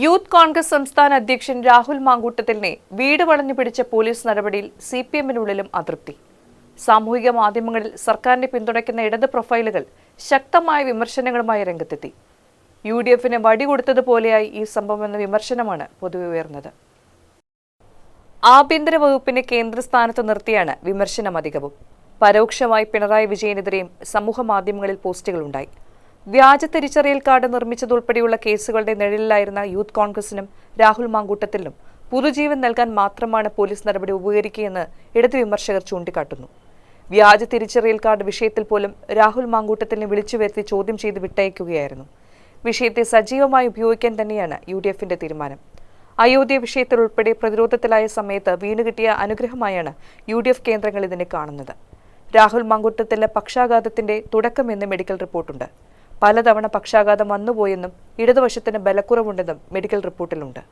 Youth Congress സംസ്ഥാന അധ്യക്ഷൻ രാഹുൽ മാങ്കൂട്ടത്തിലിനെ വീട് വളഞ്ഞു പിടിച്ച പോലീസ് നടപടിയിൽ സി പി എമ്മിനുള്ളിലും അതൃപ്തി. സാമൂഹിക മാധ്യമങ്ങളിൽ സർക്കാരിനെ പിന്തുണയ്ക്കുന്ന ഇടത് പ്രൊഫൈലുകൾ ശക്തമായ വിമർശനങ്ങളുമായി രംഗത്തെത്തി. യു ഡി എഫിന് വടി കൊടുത്തതുപോലെയായി ഈ സംഭവം എന്ന വിമർശനമാണ് പൊതുവെ ഉയർന്നത്. ആഭ്യന്തര വകുപ്പിനെ കേന്ദ്രസ്ഥാനത്ത് നിർത്തിയാണ് വിമർശനം അധികവും. പരോക്ഷമായി പിണറായി വിജയനെതിരെയും സമൂഹ മാധ്യമങ്ങളിൽ പോസ്റ്റുകളുണ്ടായി. വ്യാജ തിരിച്ചറിയൽ കാർഡ് നിർമ്മിച്ചതുൾപ്പെടെയുള്ള കേസുകളുടെ നിഴലിലായിരുന്ന യൂത്ത് കോൺഗ്രസിനും രാഹുൽ മാങ്കൂട്ടത്തിലും പുതുജീവൻ നൽകാൻ മാത്രമാണ് പോലീസ് നടപടി ഉപകരിക്കുകയെന്ന് ഇടതു വിമർശകർ ചൂണ്ടിക്കാട്ടുന്നു. വ്യാജ തിരിച്ചറിയൽ കാർഡ് വിഷയത്തിൽ പോലും രാഹുൽ മാങ്കൂട്ടത്തിനെ വിളിച്ചു വരുത്തി ചോദ്യം ചെയ്ത് വിട്ടയക്കുകയായിരുന്നു. വിഷയത്തെ സജീവമായി ഉപയോഗിക്കാൻ തന്നെയാണ് യു ഡി എഫിന്റെ തീരുമാനം. അയോധ്യ വിഷയത്തിൽ ഉൾപ്പെടെ പ്രതിരോധത്തിലായ സമയത്ത് വീണുകിട്ടിയ അനുഗ്രഹമായാണ് യു ഡി എഫ് കേന്ദ്രങ്ങൾ ഇതിനെ കാണുന്നത്. രാഹുൽ മാങ്കൂട്ടത്തിലെ പക്ഷാഘാതത്തിന്റെ തുടക്കമെന്ന് മെഡിക്കൽ റിപ്പോർട്ടുണ്ട്. പലതവണ പക്ഷാഘാതം വന്നുപോയെന്നും ഇടതുവശത്തിന് ബലക്കുറവുണ്ടെന്നും മെഡിക്കൽ റിപ്പോർട്ടിലുണ്ട്